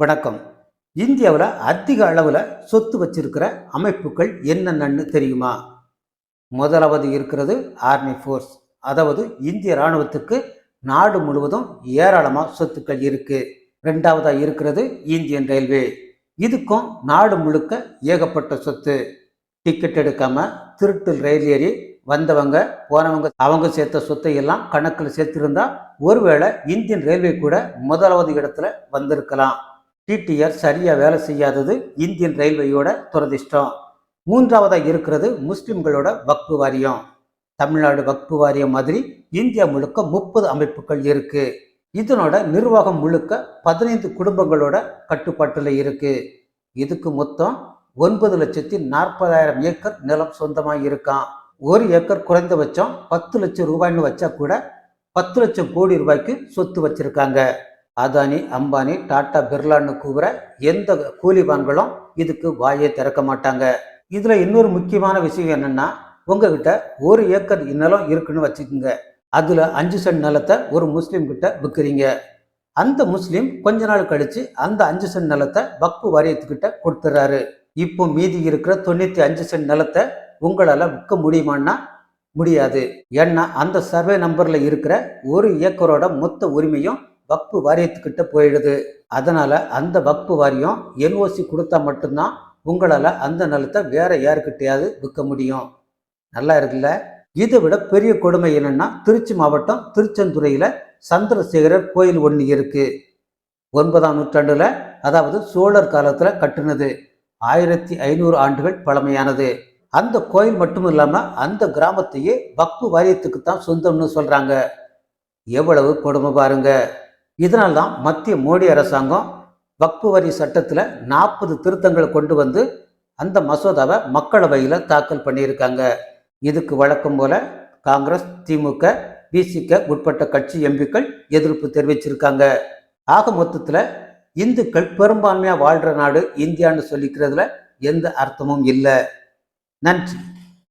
வணக்கம். இந்தியாவில் அதிக அளவில் சொத்து வச்சிருக்கிற அமைப்புகள் என்னென்னு தெரியுமா? முதலாவது இருக்கிறது ஆர்மி ஃபோர்ஸ் அதாவது இந்திய இராணுவத்துக்கு நாடு முழுவதும் ஏராளமாக சொத்துக்கள் இருக்கு. ரெண்டாவதாக இருக்கிறது இந்தியன் ரயில்வே. இதுக்கும் நாடு முழுக்க ஏகப்பட்ட சொத்து. டிக்கெட் எடுக்காம திருட்டு ரயில் ஏறி வந்தவங்க போனவங்க அவங்க சேர்த்த சொத்தை எல்லாம் கணக்கில் சேர்த்திருந்தா ஒருவேளை இந்தியன் ரயில்வே கூட முதலாவது இடத்துல வந்திருக்கலாம். டிடிஆர் சரியாக வேலை செய்யாதது இந்தியன் ரயில்வேயோட துரதிர்ஷ்டம். மூன்றாவதாக இருக்கிறது முஸ்லிம்களோட வக்பு வாரியம். தமிழ்நாடு வக்பு வாரியம் மாதிரி இந்தியா முழுக்க முப்பது அமைப்புகள் இருக்கு. இதனோட நிர்வாகம் முழுக்க பதினைந்து குடும்பங்களோட கட்டுப்பாட்டில் இருக்கு. இதுக்கு மொத்தம் ஒன்பது லட்சத்தி நாற்பதாயிரம் ஏக்கர் நிலம் சொந்தமாக இருக்கான் ஒரு ஏக்கர் குறைந்தபட்சம் பத்து லட்சம் ரூபாய்னு வச்சா கூட பத்து லட்சம் கோடி ரூபாய்க்கு சொத்து வச்சிருக்காங்க. அதானி அம்பானி டாட்டா பிர்லான்னு கூவுற எந்த கூலிபான்களும் இதுக்கு வாயை திறக்க மாட்டாங்க. இதில் இன்னொரு முக்கியமான விஷயம் என்னென்னா உங்ககிட்ட ஒரு ஏக்கர் நிலம் இருக்குன்னு வச்சுக்கோங்க. அதில் அஞ்சு சென்ட் நிலத்தை ஒரு முஸ்லீம் கிட்ட விற்கிறீங்க அந்த முஸ்லீம் கொஞ்ச நாள் கழித்து அந்த அஞ்சு சென்ட் நிலத்தை வக்பு வாரியத்துக்கிட்ட கொடுத்துறாரு. இப்போ மீதி இருக்கிற தொண்ணூற்றி அஞ்சு சென்ட் நிலத்தை உங்களால் விற்க முடியுமான்னா முடியாது. ஏன்னா அந்த சர்வே நம்பரில் இருக்கிற ஒரு ஏக்கரோட மொத்த உரிமையும் வக்பு வாரியத்துக்கிட்ட போயிடுது. அதனால் அந்த வக்பு வாரியம் என்ஓசி கொடுத்தா மட்டும்தான் உங்களால் அந்த நிலத்தை வேற யாருக்கிட்டையாவது விற்க முடியும். நல்லா இருக்குல்ல? இதை விட பெரிய கொடுமை என்னென்னா திருச்சி மாவட்டம் திருச்செந்துறையில் சந்திரசேகரர் கோயில் ஒன்று இருக்குது ஒன்பதாம் நூற்றாண்டில் அதாவது சோழர் காலத்தில் கட்டுனது. ஆயிரத்தி ஐநூறு ஆண்டுகள் பழமையானது. அந்த கோயில் மட்டும் இல்லாமல் அந்த கிராமத்தையே வக்பு வாரியத்துக்கு தான் சொந்தம்னு சொல்கிறாங்க எவ்வளவு கொடுமை பாருங்கள் இதனால் இதனால்தான் மத்திய மோடி அரசாங்கம் வக்பு வரி சட்டத்தில் நாற்பது திருத்தங்களை கொண்டு வந்து அந்த மசோதாவை மக்களவையில் தாக்கல் பண்ணியிருக்காங்க. இதுக்கு வழக்கம் போல காங்கிரஸ் திமுக பிசிக உட்பட்ட கட்சி எம்பிக்கள் எதிர்ப்பு தெரிவிச்சிருக்காங்க. ஆக மொத்தத்தில் இந்துக்கள் பெரும்பான்மையாக வாழ்கிற நாடு இந்தியான்னு சொல்லிக்கிறதுல எந்த அர்த்தமும் இல்லை. நன்றி.